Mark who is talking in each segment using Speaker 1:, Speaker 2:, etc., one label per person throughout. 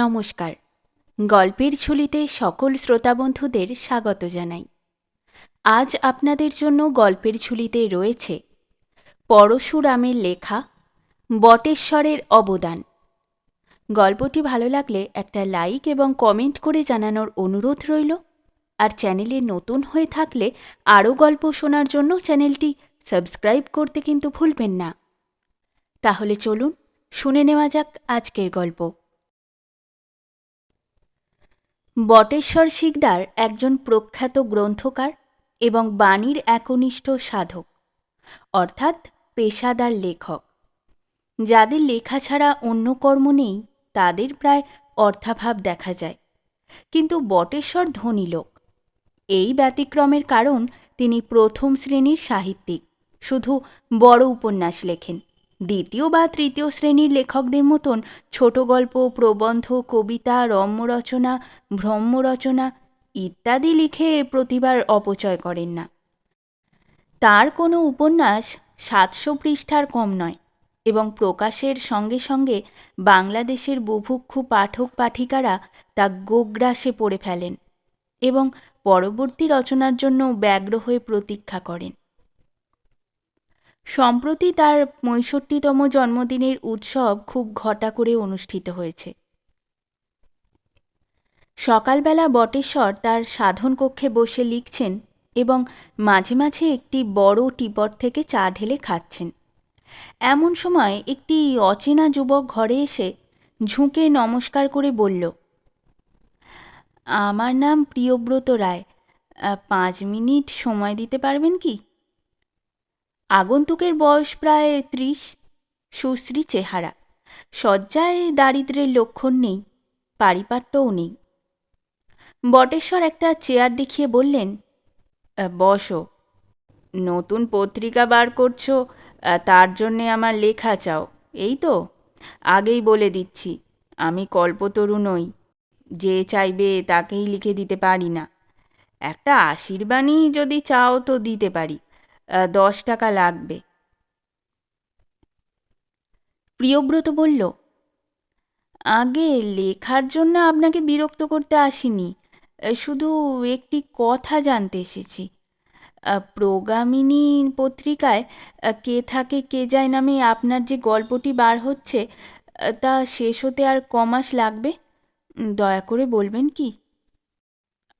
Speaker 1: নমস্কার। গল্পের ঝুলিতে সকল শ্রোতাবন্ধুদের স্বাগত জানাই। আজ আপনাদের জন্য গল্পের ঝুলিতে রয়েছে পরশুরামের লেখা বটেশ্বরের অবদান। গল্পটি ভালো লাগলে একটা লাইক এবং কমেন্ট করে জানানোর অনুরোধ রইল। আর চ্যানেলে নতুন হয়ে থাকলে আরও গল্প শোনার জন্য চ্যানেলটি সাবস্ক্রাইব করতে কিন্তু ভুলবেন না। তাহলে চলুন, শুনে নেওয়া যাক আজকের গল্প। বটেশ্বর শিকদার একজন প্রখ্যাত গ্রন্থকার এবং বাণীর একনিষ্ঠ সাধক, অর্থাৎ পেশাদার লেখক। যাদের লেখা ছাড়া অন্য কর্ম নেই, তাদের প্রায় অর্থাভাব দেখা যায়। কিন্তু বটেশ্বর ধনী লোক। এই ব্যতিক্রমের কারণ তিনি প্রথম শ্রেণির সাহিত্যিক, শুধু বড় উপন্যাস লেখেন। দ্বিতীয় বা তৃতীয় শ্রেণির লেখকদের মতন ছোট গল্প, প্রবন্ধ, কবিতা, রম্যরচনা, ভ্রম্যরচনা ইত্যাদি লিখে প্রতিভার অপচয় করেন না। তার কোনো উপন্যাস সাতশো পৃষ্ঠার কম নয় এবং প্রকাশের সঙ্গে সঙ্গে বাংলাদেশের বুভুক্ষু পাঠক পাঠিকারা তা গোগ্রাসে পড়ে ফেলেন এবং পরবর্তী রচনার জন্য ব্যগ্র হয়ে প্রতীক্ষা করেন। সম্প্রতি তার পঁয়ষট্টিতম জন্মদিনের উৎসব খুব ঘটা করে অনুষ্ঠিত হয়েছে। সকালবেলা বটেশ্বর তার সাধন কক্ষে বসে লিখছেন এবং মাঝে মাঝে একটি বড় টিপট থেকে চা ঢেলে খাচ্ছেন। এমন সময় একটি অচেনা যুবক ঘরে এসে ঝুঁকে নমস্কার করে বলল, আমার নাম প্রিয়ব্রত রায় পাঁচ মিনিট সময় দিতে পারবেন কি? আগন্তুকের বয়স প্রায় ত্রিশ সুশ্রী চেহারা। শয্যায় দারিদ্র্যের লক্ষণ নেই পারিপাট্যও নেই। বটেশ্বর একটা চেয়ার দেখিয়ে বললেন "আহ, বসো। নতুন পত্রিকা বার করছ তার জন্যে আমার লেখা চাও। এই তো আগেই বলে দিচ্ছি আমি কল্পতরু নই। যে চাইবে তাকেই লিখে দিতে পারি না। একটা আশীর্বাণী যদি চাও তো দিতে পারি। দশ টাকা লাগবে। প্রিয়ব্রত বলল, আগে লেখার জন্য আপনাকে বিরক্ত করতে আসিনি শুধু একটি কথা জানতে এসেছি। প্রগামিনী পত্রিকায় কে থাকে কে যায় নামে আপনার যে গল্পটি বার হচ্ছে তা শেষ হতে আর কমাস লাগবে? দয়া করে বলবেন কি?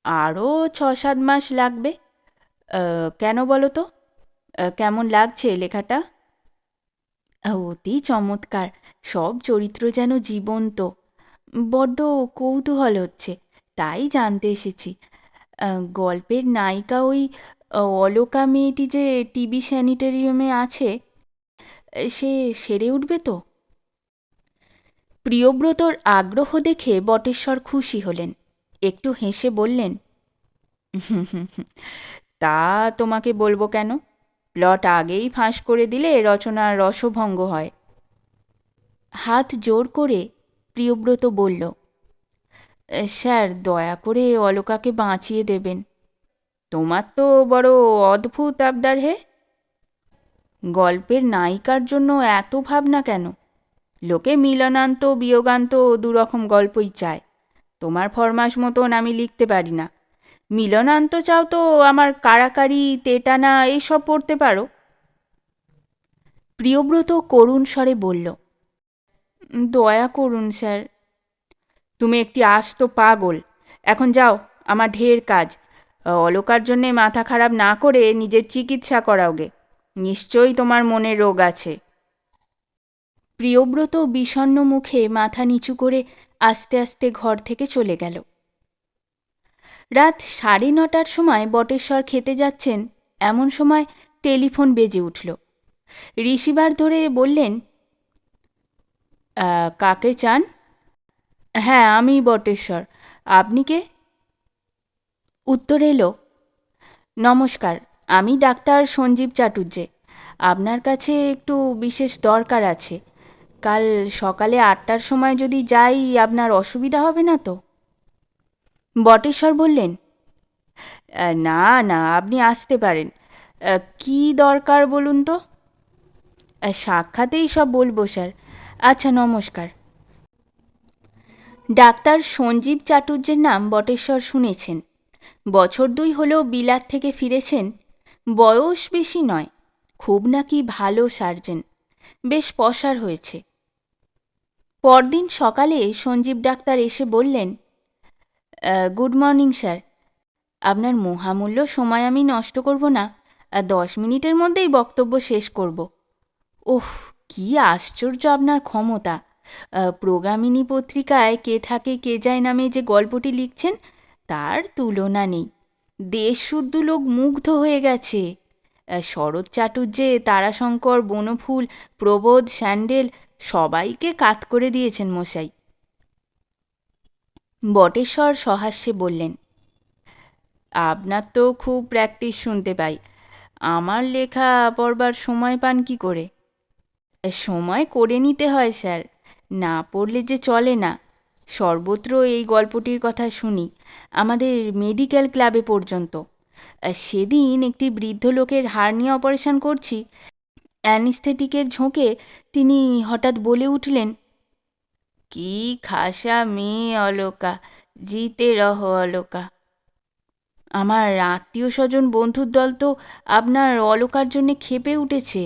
Speaker 1: আরও ছ সাত মাস লাগবে। কেন বলো তো? কেমন লাগছে লেখাটা? অতি চমৎকার। সব চরিত্র যেন জীবন্ত। বড্ড কৌতূহল হচ্ছে, তাই জানতে এসেছি। গল্পের নায়িকা ওই অলোকা মেয়েটি যে টিবি স্যানিটেরিয়ামে আছে সে সেরে উঠবে তো? প্রিয়ব্রতর আগ্রহ দেখে বটেশ্বর খুশি হলেন। একটু হেসে বললেন তা তোমাকে বলব কেন? প্লট আগেই ফাঁস করে দিলে রচনার রসভঙ্গ হয়। হাত জোর করে প্রিয়ব্রত বলল, স্যার, দয়া করে অলকাকে বাঁচিয়ে দেবেন। তোমার তো বড় অদ্ভুত আবদার হে। গল্পের নায়িকার জন্য এত ভাবনা কেন? লোকে মিলনান্ত বিয়োগান্ত দুরকম গল্পই চায়। তোমার ফরমাস মতন আমি লিখতে পারি না। মিলনান্ত চাও তো আমার কারাকারি, তেটানা এইসব পড়তে পারো। প্রিয়ব্রত করুণ স্বরে বলল, দয়া করুন স্যার। তুমি একটি আস্ত পাগল। এখন যাও, আমার ঢের কাজ। অলকার জন্যে মাথা খারাপ না করে নিজের চিকিৎসা করাওগে নিশ্চয়ই তোমার মনে রোগ আছে। প্রিয়ব্রত বিষণ্ণ মুখে মাথা নিচু করে আস্তে আস্তে ঘর থেকে চলে গেল। রাত সাড়ে নটার সময় বটেশ্বর খেতে যাচ্ছেন, এমন সময় টেলিফোন বেজে উঠল। রিসিভার ধরে বললেন কাকে চান? হ্যাঁ আমি বটেশ্বর। আপনি কে? উত্তর এলো, নমস্কার, আমি ডাক্তার সঞ্জীব চাটুর্যে আপনার কাছে একটু বিশেষ দরকার আছে। কাল সকালে আটটার সময় যদি যাই, আপনার অসুবিধা হবে না তো? বটেশ্বর বললেন না না আপনি আসতে পারেন। কী দরকার বলুন তো? সাক্ষাতেই সব বলব স্যার। আচ্ছা নমস্কার। ডাক্তার সঞ্জীব চাটুর্যের নাম বটেশ্বর শুনেছেন। বছর দুই হলেও বিলাত থেকে ফিরেছেন। বয়স বেশি নয় খুব নাকি ভালো সার্জেন। বেশ পসার হয়েছে। পরদিন সকালে সঞ্জীব ডাক্তার এসে বললেন "আহ, গুড মর্নিং স্যার আপনার মহামূল্য সময় আমি নষ্ট করব না, আর দশ মিনিটের মধ্যেই বক্তব্য শেষ করব। ওহ কি আশ্চর্য আপনার ক্ষমতা। প্রোগ্রামিনী পত্রিকায় কে থাকে কে যায় নামে যে গল্পটি লিখছেন, তার তুলনা নেই। দেশ শুদ্ধ লোক মুগ্ধ হয়ে গেছে। শরৎ চাটুর্যে তারাশঙ্কর, বনফুল, প্রবোধ, স্যান্ডেল সবাইকে কাত করে দিয়েছেন মশাই। বটেশ্বর সহাস্যে বললেন, আপনার তো খুব প্র্যাকটিস শুনতে পাই। আমার লেখা পড়বার সময় পান কি করে? সময় করে নিতে হয়, স্যার। না পড়লে যে চলে না। সর্বত্র এই গল্পটির কথা শুনি, আমাদের মেডিকেল ক্লাবে পর্যন্ত। সেদিন একটি বৃদ্ধ লোকের হার্নিয়া অপারেশন করছি। অ্যানিস্থেটিকের ঝোঁকে তিনি হঠাৎ বলে উঠলেন কি খাসা মেয়ে অলোকা, জিতে রহ অলোকা। আমার আত্মীয় স্বজন বন্ধুর দল তো আপনার অলোকার জন্যে খেপে উঠেছে,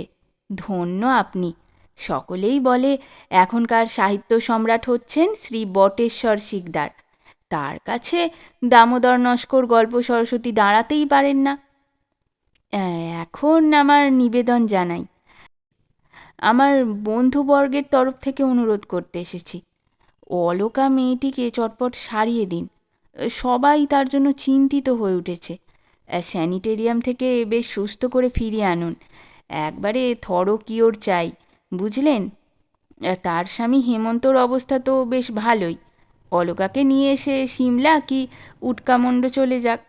Speaker 1: ধন্য আপনি। সকলেই বলে, এখনকার সাহিত্য সম্রাট হচ্ছেন শ্রী বটেশ্বর শিকদার। তার কাছে দামোদর নস্কর গল্প সরস্বতী দাঁড়াতেই পারেন না। এখন আমার নিবেদন জানাই, আমার বন্ধুবর্গের তরফ থেকে অনুরোধ করতে এসেছি। অলোকা মেয়েটিকে চটপট সারিয়ে দিন। সবাই তার জন্য চিন্তিত হয়ে উঠেছে। স্যানিটেরিয়াম থেকে বেশ সুস্থ করে ফিরিয়ে আনুন। একবারে থরো কিওর চাই বুঝলেন? তার স্বামী হেমন্তর অবস্থা তো বেশ ভালোই। অলোকাকে নিয়ে এসে সিমলা কি উটকামণ্ড চলে যাক।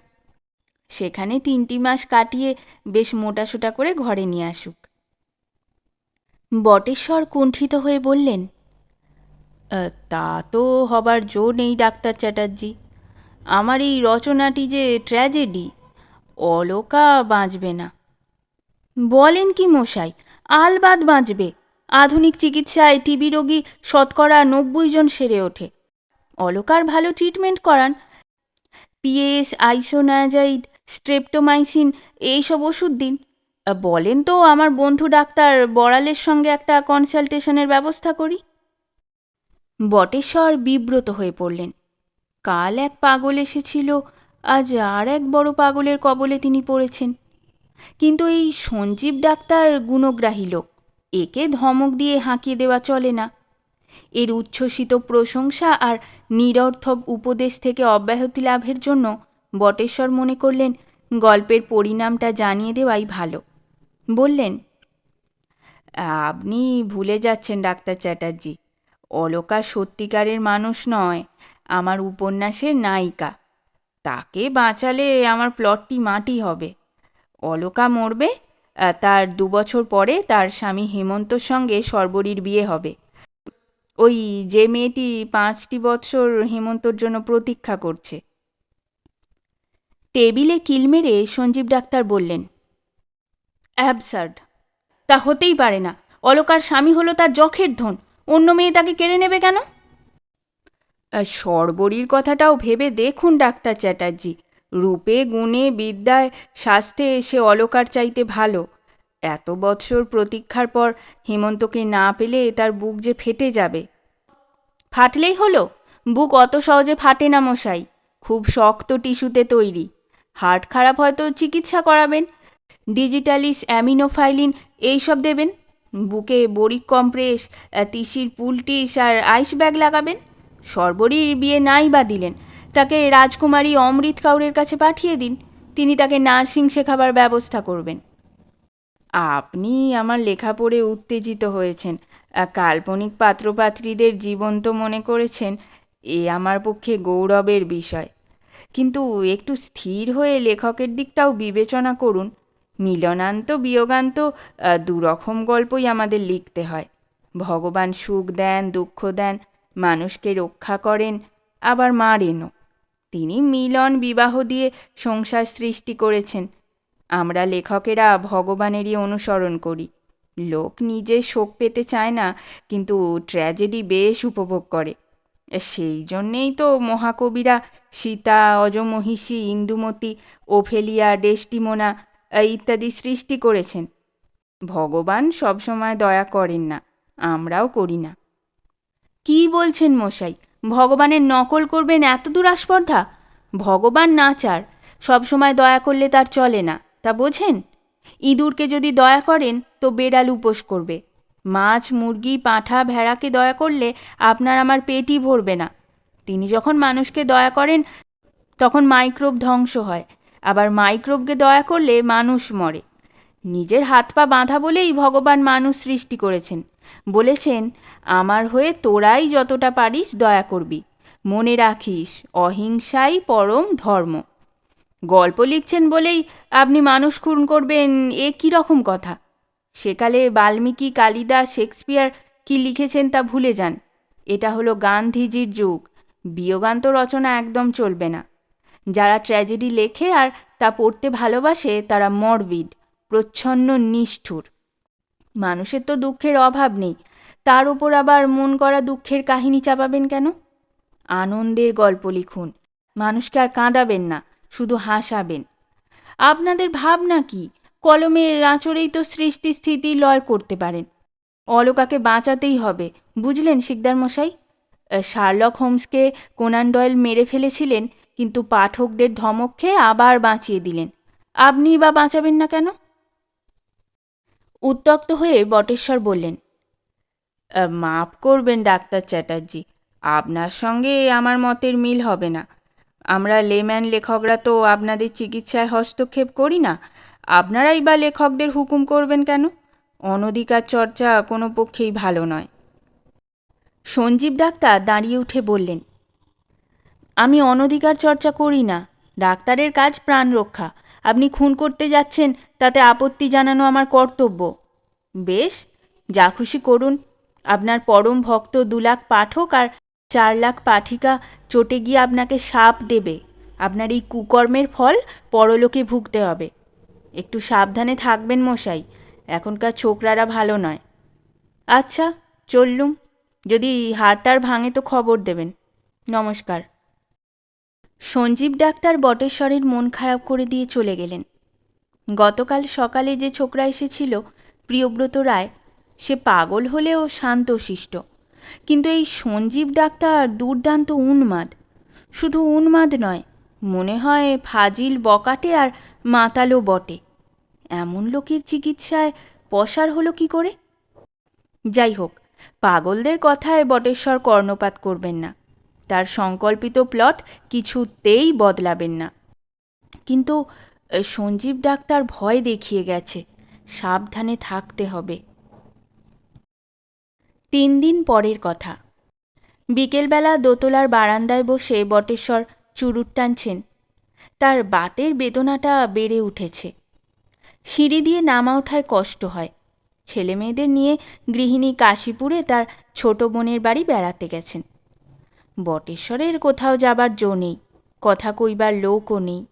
Speaker 1: সেখানে তিনটি মাস কাটিয়ে বেশ মোটাসোটা করে ঘরে নিয়ে আসুক। বটেশ্বর কুণ্ঠিত হয়ে বললেন "আহ, তা তো হবার জো নেই, ডাক্তার চ্যাটার্জি। আমার এই রচনাটি যে ট্র্যাজেডি, অলোকা বাঁচবে না। বলেন কি মশাই, আলবাদ বাঁচবে। আধুনিক চিকিৎসায় টিবি রোগী শতকরা নব্বই জন সেরে ওঠে। অলোকার ভালো ট্রিটমেন্ট করান। পিএস, আইসোনাজাইড, স্ট্রেপ্টোমাইসিন, এইসব ওষুধ দিন। বলেন তো, আমার বন্ধু ডাক্তার বড়ালের সঙ্গে একটা কনসালটেশনের ব্যবস্থা করি। বটেশ্বর বিব্রত হয়ে পড়লেন। কাল এক পাগল এসেছিল, আজ আর এক বড় পাগলের কবলে তিনি পড়েছেন। কিন্তু এই সঞ্জীব ডাক্তার গুণগ্রাহী লোক, একে ধমক দিয়ে হাঁকিয়ে দেওয়া চলে না। এর উচ্ছ্বসিত প্রশংসা আর নিরর্থক উপদেশ থেকে অব্যাহতি লাভের জন্য বটেশ্বর মনে করলেন, গল্পের পরিণামটা জানিয়ে দেওয়াই ভালো। বললেন, আপনি ভুলে যাচ্ছেন ডাক্তার চ্যাটার্জি অলোকা সত্যিকারের মানুষ নয়, আমার উপন্যাসের নায়িকা। তাকে বাঁচালে আমার প্লটটি মাটি হবে। অলোকা মরবে তার দু বছর পরে তার স্বামী হেমন্তর সঙ্গে সর্বরীর বিয়ে হবে। ওই যে মেয়েটি পাঁচটি বছর হেমন্তর জন্য প্রতীক্ষা করছে। টেবিলে কিল মেরে সঞ্জীব ডাক্তার বললেন, অ্যাবসার্ড। তা হতেই পারে না। অলকার স্বামী হলো তার যখের ধন। অন্য মেয়ে তাকে কেড়ে নেবে কেন? সর্বরীর কথাটাও ভেবে দেখুন, ডাক্তার চ্যাটার্জি। রূপে, গুণে, বিদ্যায়, স্বাস্থ্যে এসে অলকার চাইতে ভালো। এত বৎসর প্রতীক্ষার পর হেমন্তকে না পেলে তার বুক যে ফেটে যাবে। ফাটলেই হলো? বুক অত সহজে ফাটে না, মশাই। খুব শক্ত টিস্যুতে তৈরি। হার্ট খারাপ হয়তো চিকিৎসা করাবেন। ডিজিটালিস, অ্যামিনোফাইলিন এইসব দেবেন। বুকে বড়ি কম্প্রেস তিসির পুলটিস আর আইস ব্যাগ লাগাবেন? সর্বরীর বিয়ে নাই বা দিলেন। তাকে রাজকুমারী অমৃত কাউরের কাছে পাঠিয়ে দিন। তিনি তাকে নার্সিং শেখাবার ব্যবস্থা করবেন। আপনি আমার লেখা পড়ে উত্তেজিত হয়েছেন। কাল্পনিক পাত্রপাত্রীদের জীবন্ত মনে করেছেন, এ আমার পক্ষে গৌরবের বিষয়। কিন্তু একটু স্থির হয়ে লেখকের দিকটাও বিবেচনা করুন। মিলনান্ত বিয়োগান্ত দুরকম গল্পই আমাদের লিখতে হয়। ভগবান সুখ দেন, দুঃখ দেন, মানুষকে রক্ষা করেন, আবার মারেনও তিনি মিলন বিবাহ দিয়ে সংসার সৃষ্টি করেছেন। আমরা লেখকেরা ভগবানেরই অনুসরণ করি। লোক নিজে শোক পেতে চায় না, কিন্তু ট্র্যাজেডি বেশ উপভোগ করে।
Speaker 2: সেই জন্যেই তো মহাকবিরা সীতা, অজমহিষী, ইন্দুমতি, ওফেলিয়া, ডেস্টিমোনা ইত্যাদি সৃষ্টি করেছেন। ভগবান সবসময় দয়া করেন না, আমরাও করি না।
Speaker 1: কি বলছেন মশাই? ভগবানের নকল করবেন এত দূর আস্পর্ধা? ভগবান নাচার সবসময় দয়া করলে তার চলে না, তা বোঝেন? ইঁদুরকে যদি দয়া করেন, তো বেড়াল উপোস করবে। মাছ, মুরগি, পাঁঠা, ভেড়াকে দয়া করলে আপনার আমার পেটই ভরবে না। তিনি যখন মানুষকে দয়া করেন, তখন মাইক্রোব ধ্বংস হয়। আবার মাইক্রোবকে দয়া করলে মানুষ মরে। নিজের হাত পা বাঁধা বলেই ভগবান মানুষ সৃষ্টি করেছেন। বলেছেন, আমার হয়ে তোরাই যতটা পারিস দয়া করবি। মনে রাখিস, অহিংসাই পরম ধর্ম। গল্প লিখছেন বলেই আপনি মানুষ খুন করবেন, এ কী রকম কথা? সেকালে বাল্মীকি কালিদাস শেক্সপিয়ার কি লিখেছেন তা ভুলে যান। এটা হলো গান্ধীজির যুগ। বিয়োগান্ত রচনা একদম চলবে না। যারা ট্র্যাজেডি লেখে আর তা পড়তে ভালোবাসে তারা মরবিড, প্রচ্ছন্ন, নিষ্ঠুর। মানুষের তো দুঃখের অভাব নেই, তার ওপর আবার মন করা দুঃখের কাহিনী চাপাবেন কেন? আনন্দের গল্প লিখুন, মানুষকে আর কাঁদাবেন না, শুধু হাসাবেন। আপনাদের ভাবনা কি? কলমের আঁচড়েই তো সৃষ্টি স্থিতি লয় করতে পারেন। অলকাকে বাঁচাতেই হবে, বুঝলেন শিকদার মশাই? শার্লক হোমসকে কোনান ডয়েল মেরে ফেলেছিলেন কিন্তু পাঠকদের ধমক খেয়ে আবার বাঁচিয়ে দিলেন। আপনিই বা বাঁচাবেন না কেন? উত্তক্ত হয়ে বটেশ্বর বললেন
Speaker 2: মাফ করবেন ডাক্তার চ্যাটার্জি, আপনার সঙ্গে আমার মতের মিল হবে না। আমরা লেম্যান লেখকরা তো আপনাদের চিকিৎসায় হস্তক্ষেপ করি না। আপনারাই বা লেখকদের হুকুম করবেন কেন? অনধিকার চর্চা কোনো পক্ষেই ভালো নয়।
Speaker 1: সঞ্জীব ডাক্তার দাঁড়িয়ে উঠে বললেন আমি অনধিকার চর্চা করি না। ডাক্তারের কাজ প্রাণ রক্ষা। আপনি খুন করতে যাচ্ছেন, তাতে আপত্তি জানানো আমার কর্তব্য। বেশ, যা খুশি করুন। আপনার পরম ভক্ত দু লাখ পাঠক আর চার লাখ পাঠিকা চটে গিয়ে আপনাকে সাপ দেবে। আপনার এই কুকর্মের ফল পরলোকে ভুগতে হবে। একটু সাবধানে থাকবেন মশাই, এখনকার ছোকরারা ভালো নয়। আচ্ছা চললুম। যদি হাড়টার ভাঙে তো খবর দেবেন। নমস্কার। সঞ্জীব ডাক্তার বটেশ্বরের মন খারাপ করে দিয়ে চলে গেলেন। গতকাল সকালে যে ছোকরা এসেছিল, প্রিয়ব্রত রায়, সে পাগল হলেও শান্তশিষ্ট। কিন্তু এই সঞ্জীব ডাক্তার দুর্দান্ত উন্মাদ। শুধু উন্মাদ নয়, মনে হয় ফাজিল বকাটে আর মাতালো বটে। এমন লোকের চিকিৎসায় পসার হলো কি করে? যাই হোক, পাগলদের কথায় বটেশ্বর কর্ণপাত করবেন না। তার সংকল্পিত প্লট কিছুতেই বদলাবেন না। কিন্তু সঞ্জীব ডাক্তার ভয় দেখিয়ে গেছে, সাবধানে থাকতে হবে। তিন দিন পরের কথা। বিকেলবেলা দোতলার বারান্দায় বসে বটেশ্বর চুরুট টানছেন। তার বাতের বেদনাটা বেড়ে উঠেছে। সিঁড়ি দিয়ে নামা ওঠায় কষ্ট হয়। ছেলে মেয়েদের নিয়ে গৃহিণী কাশীপুরে তার ছোট বোনের বাড়ি বেড়াতে গেছেন। বটেশ্বরের কোথাও যাবার জো নেই, কথা কইবার লোকও নেই।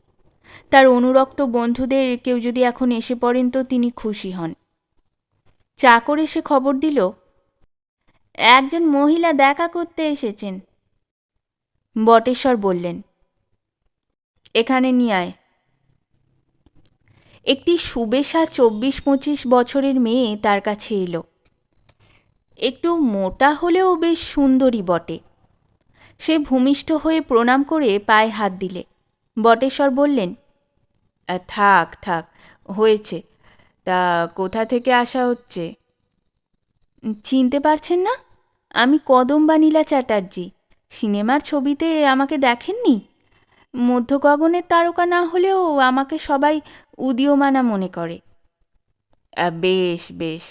Speaker 1: তার অনুরক্ত বন্ধুদের কেউ যদি এখন এসে পড়েন তো তিনি খুশি হন। চাকর এসে খবর দিল, একজন মহিলা দেখা করতে এসেছেন। বটেশ্বর বললেন, এখানে নিয়ে আয়। একটি সুবেশা চব্বিশ পঁচিশ বছরের মেয়ে তার কাছে এলো। একটু মোটা হলেও বেশ সুন্দরী বটে। সে ভূমিষ্ঠ হয়ে প্রণাম করে পায়ে হাত দিলে। বটেশ্বর বললেন থাক থাক, হয়েছে। তা কোথা থেকে আসা হচ্ছে? চিনতে পারছেন না? আমি কদম্বানীলা চ্যাটার্জি। সিনেমার ছবিতে আমাকে দেখেননি? মধ্য গগনের তারকা না হলেও আমাকে সবাই উদীয়মানা মনে করে। বেশ বেশ।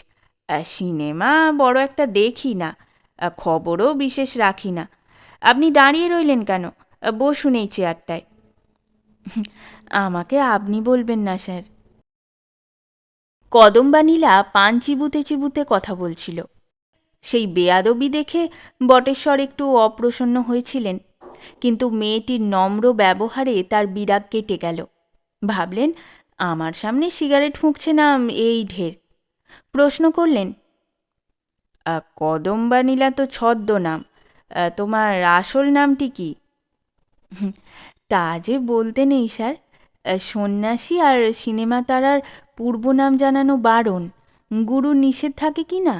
Speaker 1: সিনেমা বড় একটা দেখি না। খবরও বিশেষ রাখি না। আপনি দাঁড়িয়ে রইলেন কেন? বসুন এই চেয়ারটায়। আমাকে আপনি বলবেন না স্যার। কদম্বা নীলা পান চিবুতে চিবুতে কথা বলছিল। সেই বেয়াদবি দেখে বটেশ্বর একটু অপ্রসন্ন হয়েছিলেন কিন্তু মেয়েটির নম্র ব্যবহারে তার বিরাগ কেটে গেল। ভাবলেন আমার সামনে সিগারেট ফুঁকছে না এই ঢের। প্রশ্ন করলেন "আহ, কদম্বা নীলা তো ছদ্মনাম।
Speaker 2: তোমার আসল নামটি কি?
Speaker 1: তা যে বলতে নেই, স্যার। সন্ন্যাসী আর সিনেমা তারার পূর্ব নাম জানানো বারণ গুরুর নিষেধ থাকে কি না?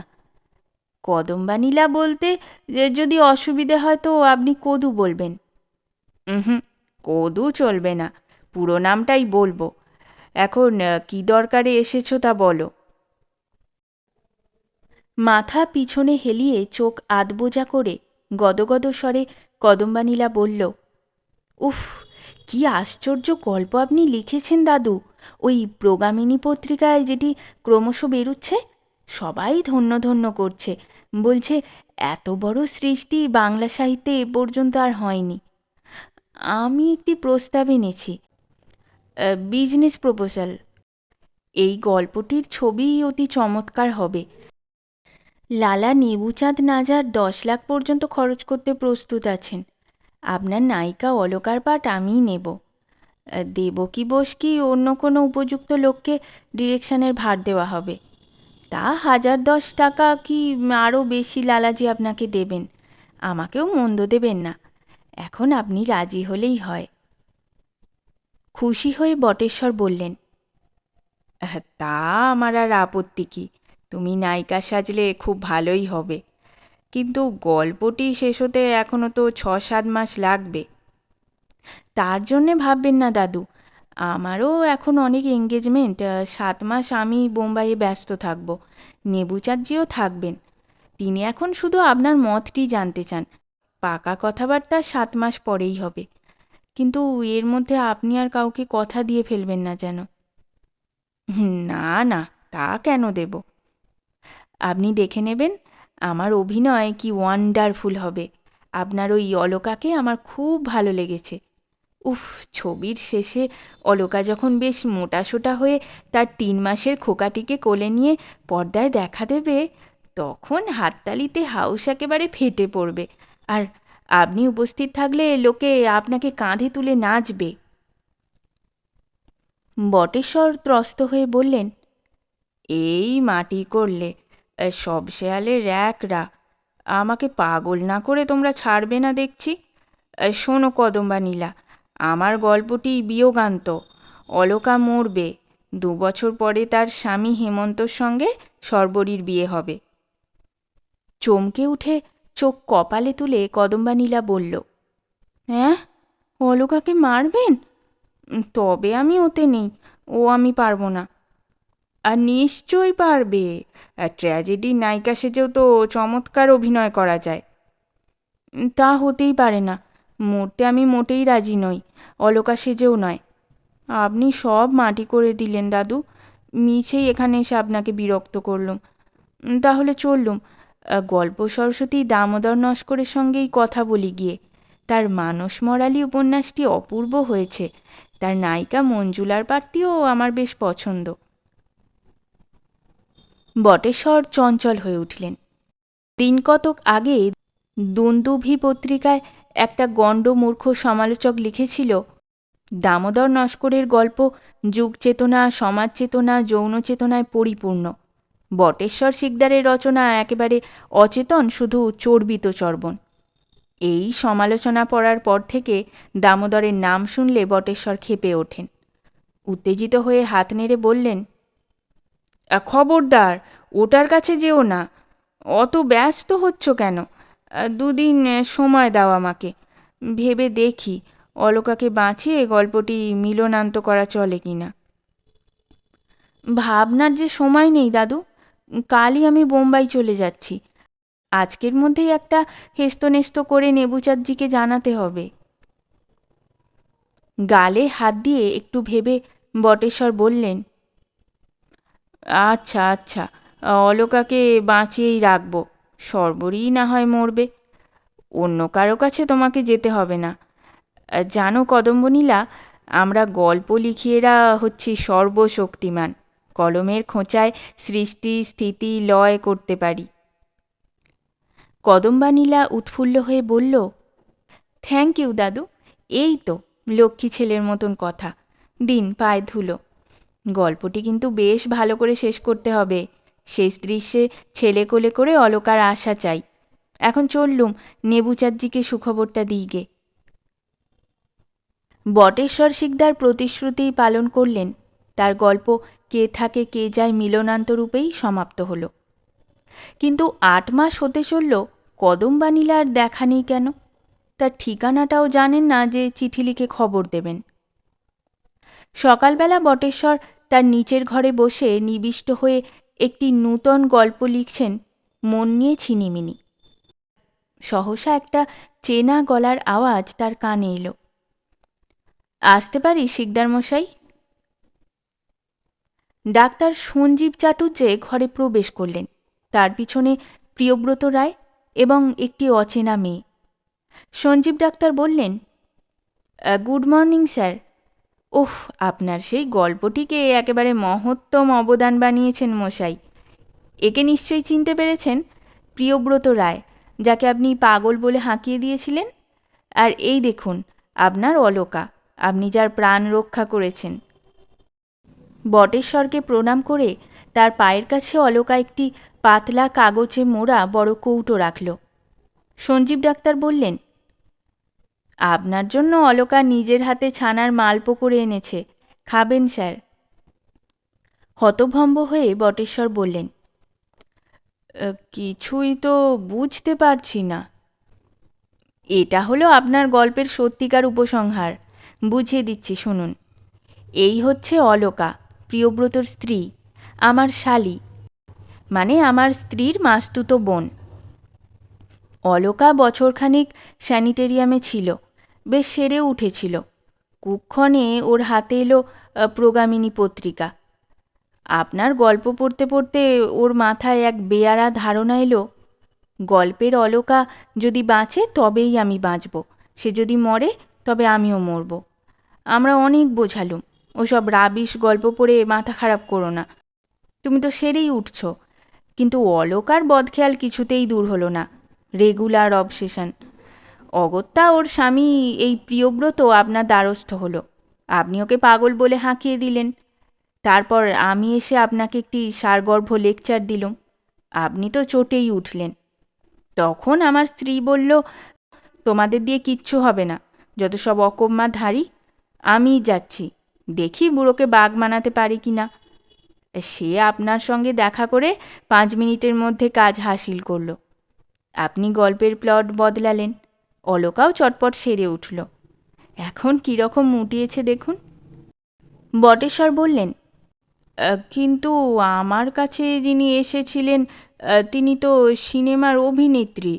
Speaker 1: কদম্বানীলা বলতে যদি অসুবিধে হয় তো আপনি কদু বলবেন।
Speaker 2: হুম কদু চলবে না, পুরো নামটাই বলব। এখন কি দরকারে এসেছ তা বলো।
Speaker 1: মাথা পিছনে হেলিয়ে চোখ আধবোজা করে গদগদ স্বরে কদম্বানীলা বলল, উফ, কি আশ্চর্য গল্প আপনি লিখেছেন দাদু। ওই প্রগামিনী পত্রিকায় যেটি ক্রমশ বেরুচ্ছে, সবাই ধন্য ধন্য করছে। বলছে, এত বড় সৃষ্টি বাংলা সাহিত্যে এ পর্যন্ত আর হয়নি। আমি একটি প্রস্তাব এনেছি বিজনেস প্রপোজাল। এই গল্পটির ছবি অতি চমৎকার হবে। লালা নেবুচাঁদ নাজার দশ লাখ পর্যন্ত খরচ করতে প্রস্তুত আছেন। আপনার নায়িকা অলকার পাঠ আমিই নেব। দেবকী বোস কি অন্য কোনো উপযুক্ত লোককে ডিরেকশনের ভার দেওয়া হবে। তা হাজার দশ টাকা কি আরও বেশি লালাজি আপনাকে দেবেন। আমাকেও মন্দ দেবেন না। এখন আপনি রাজি হলেই হয়। খুশি হয়ে বটেশ্বর বললেন
Speaker 2: আহ, তা আমার আর আপত্তি কি? তুমি নায়িকা সাজলে খুব ভালোই হবে। কিন্তু গল্পটি শেষ হতে এখনও তো ছ সাত মাস লাগবে।
Speaker 1: তার জন্যে ভাববেন না দাদু, আমারও এখন অনেক এঙ্গেজমেন্ট সাত মাস আমি বোম্বাইয়ে ব্যস্ত থাকব, নেবুচাঁদজিও থাকবেন। তিনি এখন শুধু আপনার মতটি জানতে চান, পাকা কথাবার্তা সাত মাস পরেই হবে। কিন্তু এর মধ্যে আপনি আর কাউকে কথা দিয়ে ফেলবেন না যেন।
Speaker 2: না না, তা কেন দেব?
Speaker 1: আপনি দেখে নেবেন, আমার অভিনয় কি ওয়ান্ডারফুল হবে। আপনার ওই অলকাকে আমার খুব ভালো লেগেছে। উফ, ছবির শেষে অলকা যখন বেশ মোটাসোটা হয়ে তার তিন মাসের খোকাটিকে কোলে নিয়ে পর্দায় দেখা দেবে, তখন হাততালিতে হাউস একেবারে ফেটে পড়বে। আর আপনি উপস্থিত থাকলে লোকে আপনাকে কাঁধে তুলে নাচবে। বটেশ্বর ত্রস্ত হয়ে বললেন,
Speaker 2: এই মাটি করলে সব শেয়ালের একরা আমাকে পাগল না করে তোমরা ছাড়বে না দেখছি। শোনো কদম্বা নীলা, আমার গল্পটি বিয়োগান্ত, অলকা মরবে, দু বছর পরে তার স্বামী হেমন্তর সঙ্গে সর্বরীর বিয়ে হবে।
Speaker 1: চমকে উঠে চোখ কপালে তুলে কদম্বানীলা বলল হ্যাঁ অলকাকে মারবেন? তবে আমি ওতে নেই, ও আমি পারব না।
Speaker 2: আর নিশ্চয়ই পারবে। ট্র্যাজেডি নায়িকা সেজেও তো চমৎকার অভিনয় করা যায়।
Speaker 1: তা হতেই পারে না। মরতে আমি মোটেই রাজি নই। অলকা সেজেও নয়। আপনি সব মাটি করে দিলেন, দাদু। মিছেই এখানে এসে আপনাকে বিরক্ত করলুম। তাহলে চললুম। গল্প সরস্বতী দামোদর নস্করের সঙ্গেই কথা বলি গিয়ে। তার মানস মরালি উপন্যাসটি অপূর্ব হয়েছে। তার নায়িকা মঞ্জুলার পাঠটিও আমার বেশ পছন্দ। বটেশ্বর চঞ্চল হয়ে উঠলেন। দিন কতক আগে দুন্দুভি পত্রিকায় একটা গণ্ডমূর্খ সমালোচক লিখেছিল, দামোদর নস্করের গল্প যুগ চেতনা সমাজ চেতনা যৌন চেতনায় পরিপূর্ণ। বটেশ্বর শিকদারের রচনা একেবারে অচেতন, শুধু চর্বিত চর্বণ। এই সমালোচনা পড়ার পর থেকে দামোদরের নাম শুনলে বটেশ্বর ক্ষেপে ওঠেন। উত্তেজিত হয়ে হাত নেড়ে বললেন
Speaker 2: খবরদার, ওটার কাছে যেও না। অত ব্যস্ত হচ্ছ কেন? দুদিন সময় দাও আমাকে। ভেবে দেখি, অলকাকে বাঁচিয়ে গল্পটি মিলনান্ত করা চলে কি না
Speaker 1: ভাবনার যে সময় নেই, দাদু। কালই আমি বোম্বাই চলে যাচ্ছি। আজকের মধ্যেই একটা হেস্তনেস্ত করে নেবুচাঁদজিকে জানাতে হবে। গালে হাত দিয়ে একটু ভেবে বটেশ্বর বললেন
Speaker 2: আচ্ছা আচ্ছা। অলকাকে বাঁচিয়েই রাখব। সর্বরই না হয় মরবে। অন্য কারও কাছে তোমাকে যেতে হবে না। জানো কদম্বনীলা, আমরা গল্প লিখিয়েরা হচ্ছি সর্বশক্তিমান। কলমের খোঁচায় সৃষ্টি, স্থিতি, লয় করতে পারি।
Speaker 1: কদম্বানীলা উৎফুল্ল হয়ে বলল, থ্যাংক ইউ দাদু। এই তো, লক্ষ্মী ছেলের মতন কথা। দিন পায়ে ধুলো। গল্পটি কিন্তু বেশ ভালো করে শেষ করতে হবে। শেষ দৃশ্যে ছেলে কোলে করে অলকার আশা চাই।
Speaker 2: এখন চললুম নেবুচাঁদজিকে সুখবরটা দিই গে। বটেশ্বর শিকদার প্রতিশ্রুতি পালন করলেন। তার গল্প কে থাকে কে যায় মিলনান্ত রূপেই সমাপ্ত হলো। কিন্তু আট মাস হতে চলল কদম্বানীলার দেখা নেই কেন? তার ঠিকানাটাও জানেন না যে চিঠি লিখে খবর দেবেন। সকালবেলা বটেশ্বর তার নিচের ঘরে বসে নিবিষ্ট হয়ে একটি নূতন গল্প লিখছেন মন নিয়ে ছিনিমিনি। সহসা একটা চেনা গলার আওয়াজ তার কানে এলো। আসতে পারি, শিকদার মশাই? ডাক্তার সঞ্জীব চাটুর্যে ঘরে প্রবেশ করলেন। তার পিছনে প্রিয়ব্রত রায় এবং একটি অচেনা মেয়ে। সঞ্জীব ডাক্তার বললেন গুড মর্নিং, স্যার। ওহ আপনার সেই গল্পটিকে একেবারে মহত্তম অবদান বানিয়েছেন মশাই। একে নিশ্চয়ই চিনতে পেরেছেন? প্রিয়ব্রত রায়, যাকে আপনি পাগল বলে হাঁকিয়ে দিয়েছিলেন? আর এই দেখুন, আপনার অলকা, আপনি যার প্রাণ রক্ষা করেছেন। বটেশ্বরকে প্রণাম করে তার পায়ের কাছে অলকা একটি পাতলা কাগজে মোড়া বড় কৌটো রাখল। সঞ্জীব ডাক্তার বললেন আপনার জন্য অলকা নিজের হাতে ছানার মালপো করে এনেছে। খাবেন, স্যার। হতভম্ব হয়ে বটেশ্বর বললেন কিছুই তো বুঝতে পারছি না। এটা হলো আপনার গল্পের সত্যিকার উপসংহার। বুঝিয়ে দিচ্ছি, শুনুন। এই হচ্ছে অলকা, প্রিয়ব্রতর স্ত্রী, আমার শালি মানে আমার স্ত্রীর মাস্তুতো বোন। অলকা বছরখানিক স্যানিটেরিয়ামে ছিল। বেশ সেরে উঠেছিল। কুক্ষণে ওর হাতে এলো প্রগামিনী পত্রিকা। আপনার গল্প পড়তে পড়তে ওর মাথায় এক বেয়ারা ধারণা এলো, গল্পের অলকা যদি বাঁচে তবেই আমি বাঁচব, সে যদি মরে তবে আমিও মরব। আমরা অনেক বোঝালুম, ওসব রাবিশ গল্প পড়ে মাথা খারাপ করো না। তুমি তো সেরেই উঠছ। কিন্তু অলকার বদখেয়াল কিছুতেই দূর হলো না। Regular obsession. অগত্যা ওর স্বামী এই প্রিয়ব্রত আপনার দ্বারস্থ হলো। আপনি ওকে পাগল বলে হাঁকিয়ে দিলেন। তারপর আমি এসে আপনাকে একটি সারগর্ভ লেকচার দিলুম। আপনি তো চটেই উঠলেন। তখন আমার স্ত্রী বলল, তোমাদের দিয়ে কিচ্ছু হবে না। যত সব অকম্মা ধারি আমিই যাচ্ছি। দেখি বুড়োকে বাঘ মানাতে পারি কি না। সে আপনার সঙ্গে দেখা করে পাঁচ মিনিটের মধ্যে কাজ হাসিল করল। আপনি গল্পের প্লট বদলালেন। অলকাও চটপট সেরে উঠল। এখন কীরকম মুটিয়েছে দেখুন। বটেশ্বর বললেন কিন্তু আমার কাছে যিনি এসেছিলেন তিনি তো সিনেমার অভিনেত্রী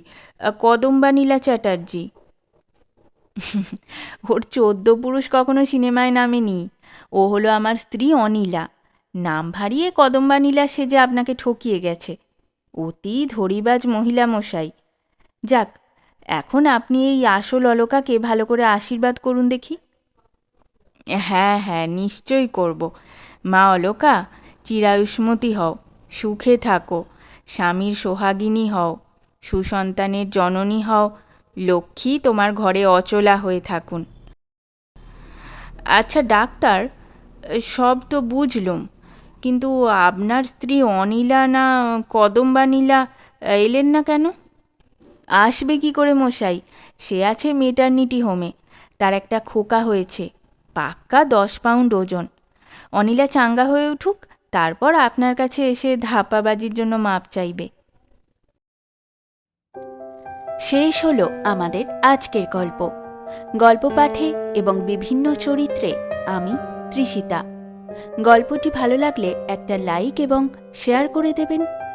Speaker 2: কদম্বা নীলা চ্যাটার্জি। ওর চোদ্দ পুরুষ কখনো সিনেমায় নামেনি। ও হলো আমার স্ত্রী অনিলা। নাম ভারিয়ে কদম্বা নীলা সেজে আপনাকে ঠকিয়ে গেছে। অতি ধরিবাজ মহিলা মশাই যাক এখন আপনি এই আসল অলকাকে ভালো করে আশীর্বাদ করুন দেখি। হ্যাঁ হ্যাঁ নিশ্চয়ই করব। মা অলকা, চিরায়ুষ্মতি হও, সুখে থাকো, স্বামীর সোহাগিনী হও, সুসন্তানের জননী হও, লক্ষ্মী তোমার ঘরে অচলা হয়ে থাকুন। আচ্ছা ডাক্তার, সব তো বুঝলুম, কিন্তু আপনার স্ত্রী অনিলা না কদম্বা নীলা এলেন না কেন? আসবে কি করে মশাই? সে আছে মেটার্নিটি হোমে। তার একটা খোকা হয়েছে। পাক্কা দশ পাউন্ড ওজন। অনিলা চাঙ্গা হয়ে উঠুক, তারপর আপনার কাছে এসে ধাপ্পাবাজির জন্য মাপ চাইবে।
Speaker 1: শেষ হলো আমাদের আজকের গল্প। গল্প পাঠে এবং বিভিন্ন চরিত্রে আমি তৃষিতা গল্পটি ভালো লাগলে একটা লাইক এবং শেয়ার করে দেবেন।